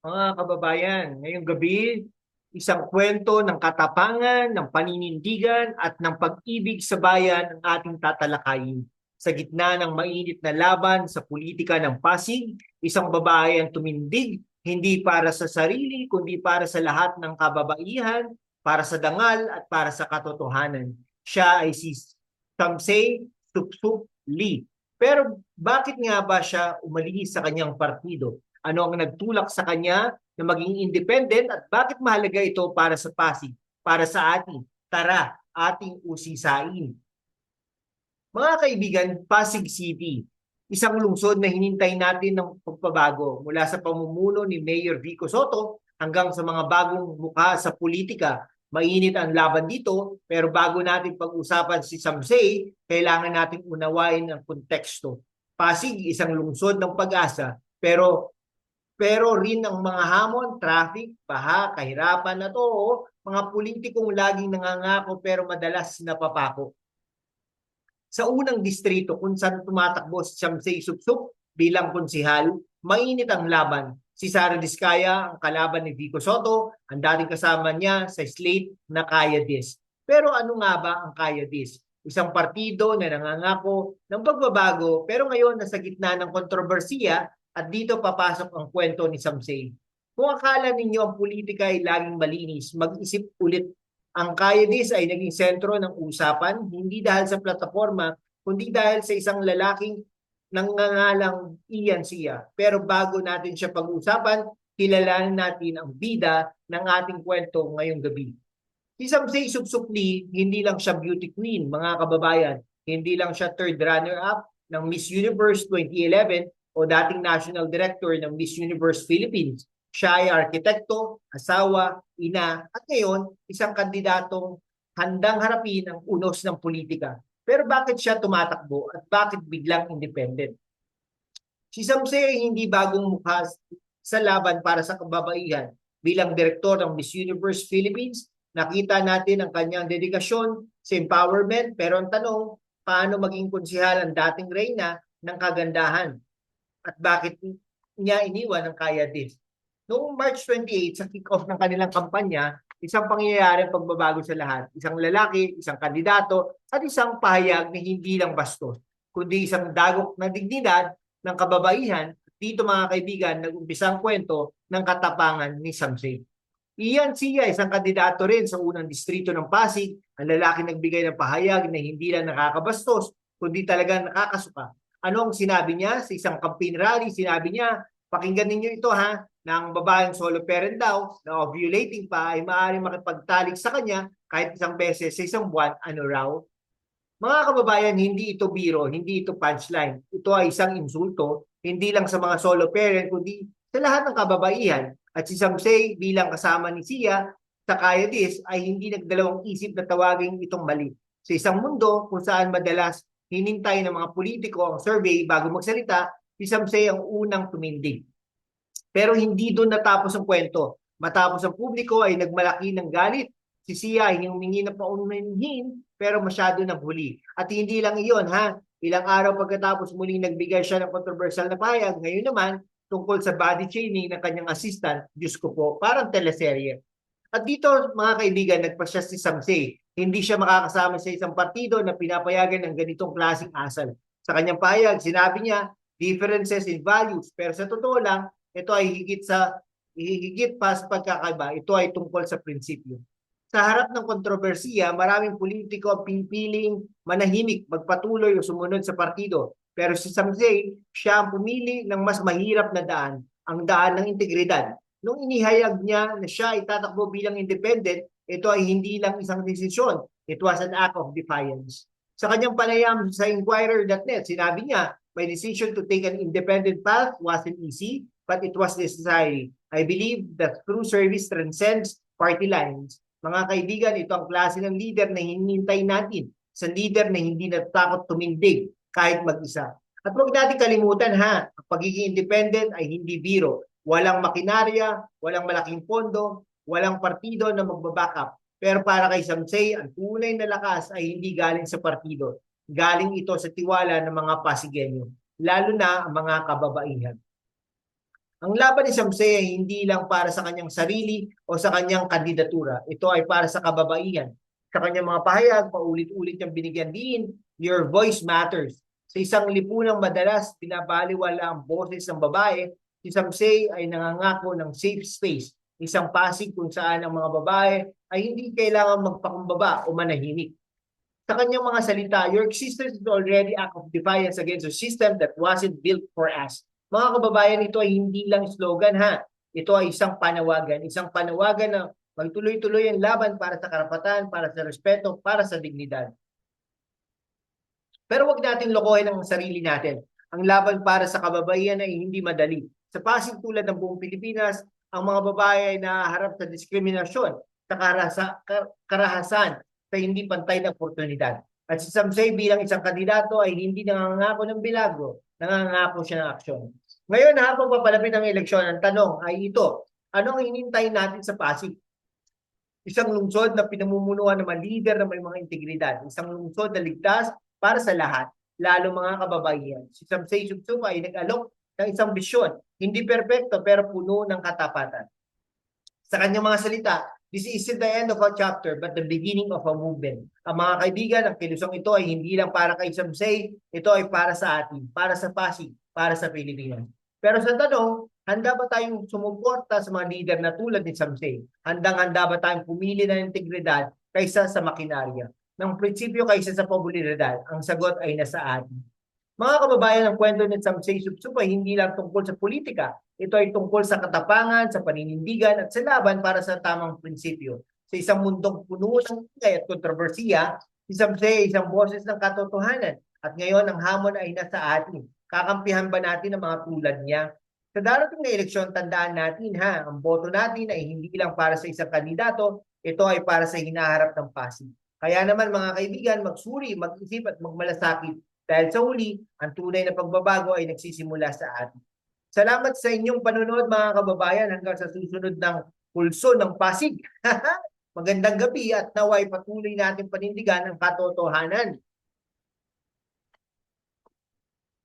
Mga kababayan, ngayong gabi, isang kwento ng katapangan, ng paninindigan at ng pag-ibig sa bayan ang ating tatalakayin. Sa gitna ng mainit na laban sa politika ng Pasig, isang babae ang tumindig hindi para sa sarili kundi para sa lahat ng kababaihan, para sa dangal at para sa katotohanan. Siya ay si Tamsay Supsup Lee. Pero bakit nga ba siya umalis sa kanyang partido? Ano ang nagtulak sa kanya na maging independent at bakit mahalaga ito para sa Pasig, para sa atin? Tara, ating usisain. Mga kaibigan, Pasig City, isang lungsod na hinintay natin ng pagpabago mula sa pamumuno ni Mayor Vico Soto hanggang sa mga bagong mukha sa politika. Mainit ang laban dito, pero bago natin pag-usapan si Samsey, kailangan natin unawain ang konteksto. Pasig, isang lungsod ng pag-asa, pero pero rin ang mga hamon, traffic, baha, kahirapan na to, oh, mga politikong laging nangangako pero madalas napapako. Sa unang distrito kung saan tumatakbo si Shamsay Supsup bilang konsihal, mainit ang laban. Si Sara Diskaya ang kalaban ni Vico Soto, ang dating kasama niya sa slate na Kaya Dis. Pero ano nga ba ang Kaya Dis? Isang partido na nangangako ng pagbabago pero ngayon nasa gitna ng kontrobersiya at dito papasok ang kwento ni Samsey. Kung akala ninyo ang politika ay laging malinis, mag-isip ulit. Ang Kayadis ay naging sentro ng usapan, hindi dahil sa plataforma, kundi dahil sa isang lalaking nangangalang Ian Sia. Pero bago natin siya pag-usapan, kilalanin natin ang bida ng ating kwento ngayong gabi. Si Samsey Subsukli, hindi lang siya beauty queen, mga kababayan. Hindi lang siya third runner-up ng Miss Universe 2011 o dating National Director ng Miss Universe Philippines. Siya ay arkitekto, asawa, ina, at ngayon, isang kandidatong handang harapin ang unos ng politika. Pero bakit siya tumatakbo at bakit biglang independent? Si Samse ay hindi bagong mukha sa laban para sa kababaihan. Bilang direktor ng Miss Universe Philippines, nakita natin ang kanyang dedikasyon sa empowerment. Pero ang tanong, paano maging konsihal ang dating reyna ng kagandahan? At bakit niya iniwan ng Kaya Dis. Noong March 28, sa kick-off ng kanilang kampanya, isang pangyayari ang pagbabago sa lahat. Isang lalaki, isang kandidato, at isang pahayag na hindi lang bastos, kundi isang dagok na dignidad ng kababaihan. Dito mga kaibigan, nag-umpisa ang kwento ng katapangan ni Samsey. Iyan siya, isang kandidato rin sa unang distrito ng Pasig, ang lalaki nagbigay ng pahayag na hindi lang nakakabastos, kundi talaga nakakasuka Anong sinabi niya sa isang campaign rally? Sinabi niya, pakinggan ninyo ito ha, ang babaeng solo parent daw na ovulating pa ay maaaring makipagtalik sa kanya kahit isang beses sa isang buwan, ano raw? Mga kababayan, hindi ito biro, hindi ito punchline. Ito ay isang insulto, hindi lang sa mga solo parent, kundi sa lahat ng kababaihan. At si Samsey bilang kasama ni Sia sa Kayadis ay hindi nagdalawang isip na tawagin itong mali. Sa isang mundo kung saan madalas hinintay ng mga politiko ang survey bago magsalita, si Samsey ang unang tumindig. Pero hindi doon natapos ang kwento. Matapos ang publiko ay nagmalaki ng galit. Si Sia ay humingi ng paumanhin pero masyado nang huli. At hindi lang iyon ha. Ilang araw pagkatapos muling nagbigay siya ng controversial na pahayag, ngayon naman tungkol sa body chaining ng kanyang assistant, Diyos ko po, parang teleserye. At dito mga kaibigan, nagpasya si Samsey hindi siya makakasama sa isang partido na pinapayagan ng ganitong klaseng asal. Sa kanyang pahayag, sinabi niya, differences in values. Pero sa totoo lang, ito ay higit sa higit pa sa pagkakaiba. Ito ay tungkol sa prinsipyo. Sa harap ng kontrobersiya, maraming politiko ang pinipiling manahimik, magpatuloy o sumunod sa partido. Pero si Samsey, siya ang pumili ng mas mahirap na daan, ang daan ng integridad. Nung inihayag niya na siya ay tatakbo bilang independent, ito ay hindi lang isang desisyon. It was an act of defiance. Sa kanyang panayam sa Inquirer.net, sinabi niya, my decision to take an independent path wasn't easy, but it was necessary. I believe that true service transcends party lines. Mga kaibigan, ito ang klase ng leader na hinintay natin. Sa leader na hindi natakot tumindig kahit mag-isa. At huwag natin kalimutan ha, ang pagiging independent ay hindi biro. Walang makinarya, walang malaking pondo, walang partido na magbaback Pero para kay Samsey, ang tunay na lakas ay hindi galing sa partido. Galing ito sa tiwala ng mga Pasigenyo, lalo na ang mga kababaihan. Ang laban ni Samse ay hindi lang para sa kanyang sarili o sa kanyang kandidatura. Ito ay para sa kababaihan. Sa kanyang mga pahayag, paulit-ulit niyang binigyan din, your voice matters. Sa isang lipunang madalas, pinapaliwala ang boses ng babae, si Samse ay nangangako ng safe space, isang pasig kung saan ang mga babae ay hindi kailangan magpakumbaba o manahimik. Sa kanyang mga salita, your existence is already act of defiance against a system that wasn't built for us. Mga kababayan, ito ay hindi lang slogan ha. Ito ay isang panawagan. Isang panawagan na magtuloy-tuloy ang laban para sa karapatan, para sa respeto, para sa dignidad. Pero wag natin lokohin ang sarili natin. Ang laban para sa kababaihan ay hindi madali. Sa Pasig tulad ng buong Pilipinas, ang mga babae ay nahaharap sa diskriminasyon, sa karasa, kar- karahasan, sa hindi pantay na oportunidad. At si Samsay bilang isang kandidato ay hindi nangangako ng bilago, nangangako siya ng aksyon. Ngayon, habang papalapit ang eleksyon, ang tanong ay ito, ano ang hinintay natin sa Pasig? Isang lungsod na pinamumunuan ng mga leader na may mga integridad. Isang lungsod na ligtas para sa lahat, lalo mga kababaihan. Si Samsay Subsuka ay nag-alok ng isang bisyon, hindi perpekto pero puno ng katapatan. Sa kanyang mga salita, this isn't the end of a chapter but the beginning of a movement. Ang mga kaibigan, ang kilusong ito ay hindi lang para kay Samsay, ito ay para sa atin, para sa Pasig, para sa Pilipinas. Pero sa tanong, handa ba tayong sumuporta sa mga leader na tulad ni Samsay? Handang-handa ba tayong pumili ng integridad kaysa sa makinarya? Ng prinsipyo kaysa sa popularidad? Ang sagot ay nasa atin. Mga kababayan, ang kwento ni Samsay Supsup ay hindi lang tungkol sa politika. Ito ay tungkol sa katapangan, sa paninindigan at sa laban para sa tamang prinsipyo. Sa isang mundong puno ng ingay at kontrobersiya, si Samsay ay isang boses ng katotohanan. At ngayon, ang hamon ay nasa atin. Kakampihan ba natin ang mga tulad niya? Sa darating na eleksyon, tandaan natin ha, ang boto natin ay hindi lang para sa isang kandidato, ito ay para sa hinaharap ng Pasig. Kaya naman mga kaibigan, magsuri, mag-isip at magmalasakit dahil sa huli, ang tunay na pagbabago ay nagsisimula sa atin. Salamat sa inyong panonood mga kababayan hanggang sa susunod ng pulso ng Pasig. Magandang gabi at naway patuloy natin panindigan ang katotohanan